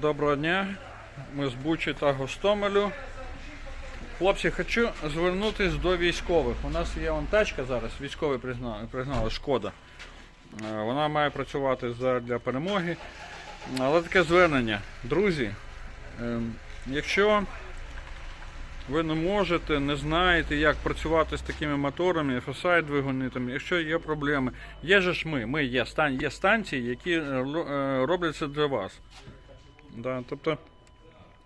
Доброго дня. Ми з Бучі та Гостомелю. Хлопці, хочу звернутися до військових. У нас є вон тачка зараз, військові признали, признали шкода. Е, Вона має працювати для перемоги. Але таке звернення. Друзі, ем, якщо ви не можете, не знаєте, як працювати з такими моторами, FSI двигуни, там, якщо є проблеми, є ж ми, ми є, є станції, які е, е, роблять це для вас. Да, тобто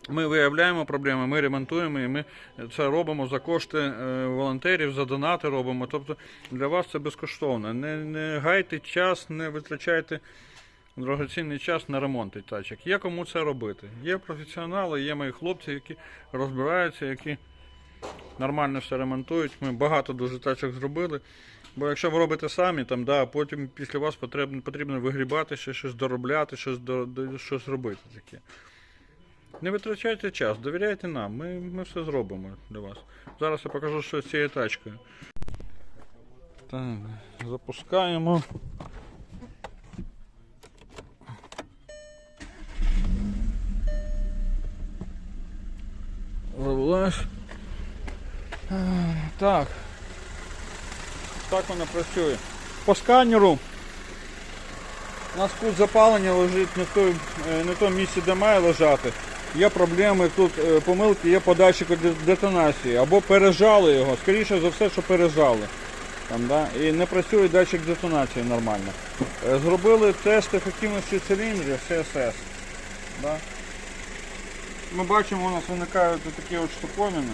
ми виявляємо проблеми, ми ремонтуємо і ми це робимо за кошти е, волонтерів, за донати робимо. Тобто для вас це безкоштовно. Не, не гайте час, не витрачайте дорогоцінний час на ремонт тачок. Є кому це робити. Є професіонали, є мої хлопці, які розбираються, які нормально все ремонтують. Ми багато дуже тачок зробили. Бо якщо ви робите самі, там, да, потім після вас потрібно, потрібно вигрібати, ще щось доробляти, щось, до, щось робити таке. Не витрачайте час, довіряйте нам, ми, ми все зробимо для вас. Зараз я покажу, що з цією тачкою. Так, запускаємо. Завелась. Так. Так вона працює. По сканеру у нас кут запалення лежить не в е, не в тому місці, де має лежати. Є проблеми тут, е, помилки, є по датчику детонації. Або пережали його, скоріше за все, що пережали. Там, да? І не працює датчик детонації нормально. Е, Зробили тест ефективності циліндрів CSS. Да? Ми бачимо, у нас виникають такі от штуковини.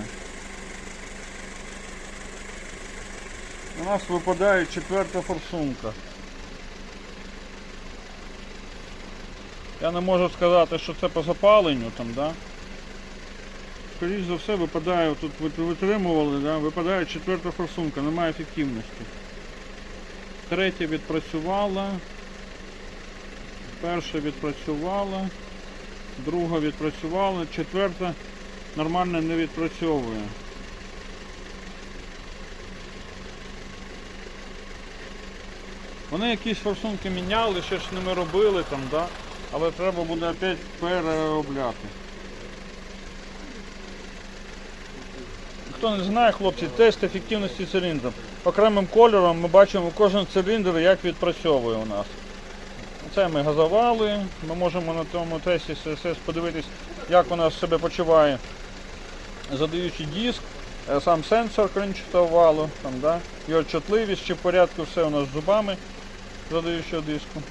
У нас випадає четверта форсунка. Я не можу сказати, що це по запаленню там, да? Скоріше за все випадає, тут витримували, да? випадає четверта форсунка, немає ефективності. Третя відпрацювала. Перша відпрацювала. Друга відпрацювала, четверта нормально не відпрацьовує. Вони якісь форсунки міняли, ще ж ними робили там, да? але треба буде опять переробляти. Хто не знає, хлопці, тест ефективності циліндрів. Окремим кольором ми бачимо кожен циліндр, як відпрацьовує у нас. Це ми газували, ми можемо на тому тесті CSS подивитись, як у нас себе почуває задаючий диск, е, сам сенсор кринчатого валу, там, да? його чутливість, чи в порядку все у нас з зубами задаючого диску.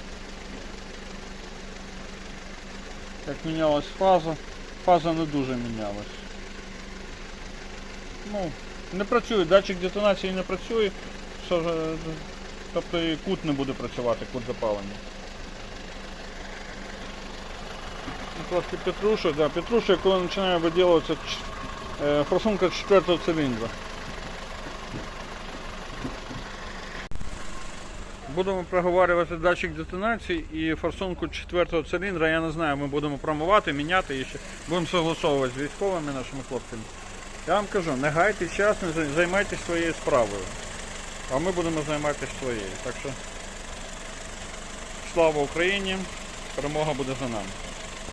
Як мінялась фаза, фаза не дуже мінялась. Ну, не працює, датчик детонації не працює, що, ж, е, тобто і кут не буде працювати, кут запалення. Ну, Трошки петрушек, да, петрушек, коли починає виділюватися ч- е, форсунка четвертого циліндра. Будемо проговорювати датчик детонації і форсунку четвертого циліндра, я не знаю, ми будемо промувати, міняти і ще будемо согласовувати з військовими нашими хлопцями. Я вам кажу, не гайте час, не займайтеся своєю справою. А ми будемо займатися своєю. Так що слава Україні! Перемога буде за нами.